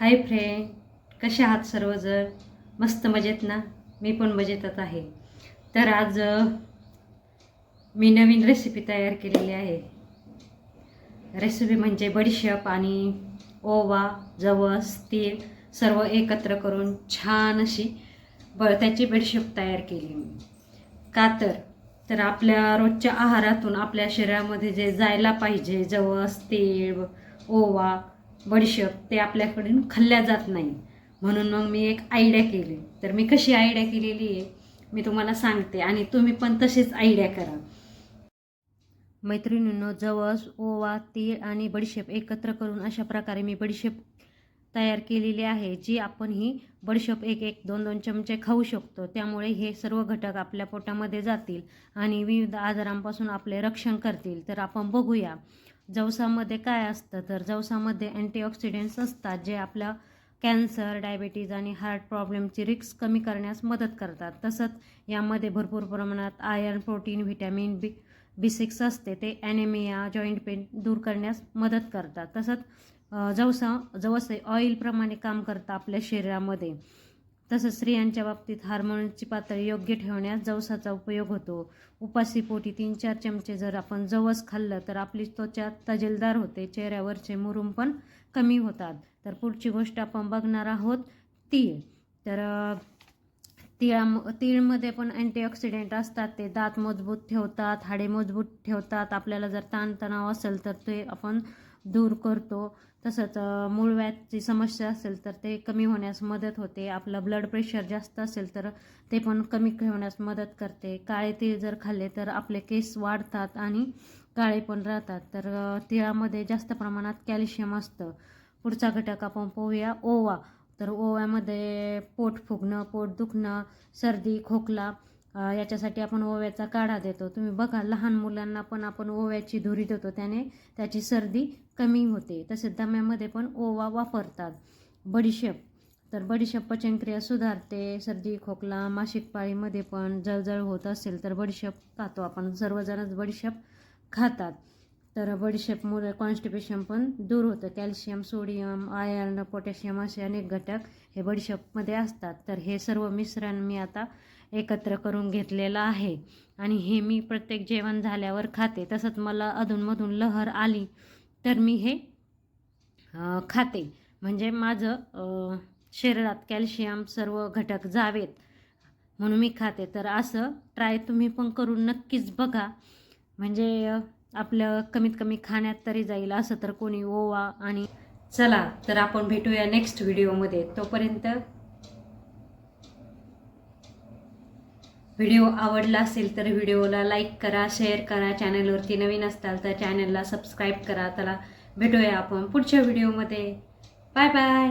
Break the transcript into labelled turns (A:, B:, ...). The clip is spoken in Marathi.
A: हाय फ्रेंड कसे आहात सर्वजण? मस्त मजेत ना? मी पण मजेतच आहे. तर आज मी नवीन रेसिपी तयार केलेली आहे. रेसिपी म्हणजे बडीशेप आणि ओवा जवस तीळ सर्व एकत्र करून छान अशी ब त्याची बडीशेप तयार केली मी. का तर? तर आपल्या रोजच्या आहारातून आपल्या शरीरामध्ये जे जायला पाहिजे जवस तीळ ओवा बडीशेप ते आपल्याकडून खाल्ल्या जात नाही. म्हणून मग मी एक आयडिया केली. तर मी कशी आयडिया केलेली आहे? मी तुम्हाला सांगते आणि तुम्ही पण तशीच आयडिया करा. मैत्रिणींनो जवस ओवा तीळ आणि बडीशेप एकत्र करून अशा प्रकारे मी बडीशेप तयार केलेली आहे जी आपण ही बडीशेप एक एक दोन दोन चमचे खाऊ शकतो. त्यामुळे हे सर्व घटक आपल्या पोटामध्ये जातील आणि विविध आजारांपासून आपले रक्षण करतील. तर आपण बघूया. जवसामध्ये काय असतं? तर जवसामध्ये अँटीऑक्सिडेंट्स असतात जे आपल्या कॅन्सर डायबिटीज आणि हार्ट प्रॉब्लेमची रिस्क कमी करण्यास मदत करतात. तसंच यामध्ये भरपूर प्रमाणात iron protein vitamin B B six असते. ते ॲनेमिया जॉईंट पेन दूर करण्यास मदत करतात. तसंच जवसा जवस ऑइलप्रमाणे काम करतं आपल्या शरीरामध्ये. तसंच स्त्रियांच्या बाबतीत हार्मोनची पातळी योग्य ठेवण्यास जवसाचा उपयोग होतो. उपासीपोटी तीन चार चमचे जर आपण जवस खाल्लं तर आपली त्वचा तजेलदार होते चेहऱ्यावरचे मुरुम पण कमी होतात. तर पुढची गोष्ट आपण बघणार आहोत तीळ. तर तिळाम तिळा तीळमध्ये पण अँटीऑक्सिडेंट असतात ते दात मजबूत ठेवतात हाडे मजबूत ठेवतात. आपल्याला जर ताणतणाव असेल तर ते आपण दूर करतो. तसंच मूळव्याची मूळव्याधची समस्या असेल तर ते कमी होण्यास मदत होते. आपलं ब्लड प्रेशर जास्त असेल तर ते पण कमी होण्यास मदत करते. काळे तीळ जर खाल्ले तर आपले केस वाढतात आणि काळे पण राहतात. तर तिळामध्ये जास्त प्रमाणात कॅल्शियम असतं. पुढचा घटक आपण पोहूया ओवा. तर ओव्यामध्ये पोट फुगणं पोट दुखणं सर्दी खोकला याच्यासाठी आपण ओव्याचा काढा देतो. तुम्ही बघा लहान मुलांना पण आपण ओव्याची धुरी देतो. त्याने त्याची सर्दी कमी होते. तसेच दम्यामध्ये पण ओवा वापरतात. बडीशेप. तर बडीशेप पचनक्रिया सुधारते. सर्दी खोकला मासिक पाळीमध्ये पण जळजळ होत असेल तर बडीशेप खातो. आपण सर्वजणच बडीशेप खातात. तर बडीशेपमुळे कॉन्स्टिपेशन पण दूर होतं. कॅल्शियम सोडियम आयर्न पोटॅशियम असे अनेक घटक हे बडीशेपमध्ये असतात. तर हे सर्व मिश्रण मी आता एकत्र करून घेतलेलं आहे. आणि हे मी प्रत्येक जेवण झाल्यावर खाते. तसंच मला अधूनमधून लहर आली तर मी हे खाते. म्हणजे माझं शरीरात कॅल्शियम सर्व घटक जावेत म्हणून मी खाते. तर असं ट्राय तुम्ही पण करून नक्कीच बघा. म्हणजे आपलं कमीत कमी खाण्यात तरी जाईल असं तर कोणी ओवा आणि चला तर आपण भेटूया नेक्स्ट व्हिडिओमध्ये तोपर्यंत व्हिडिओ आवडला असेल तर व्हिडिओला लाईक करा शेअर करा चॅनलवरती नवीन असताल तर चॅनलला सबस्क्राईब करा. त्याला भेटूया आपण पुढच्या व्हिडिओमध्ये बाय बाय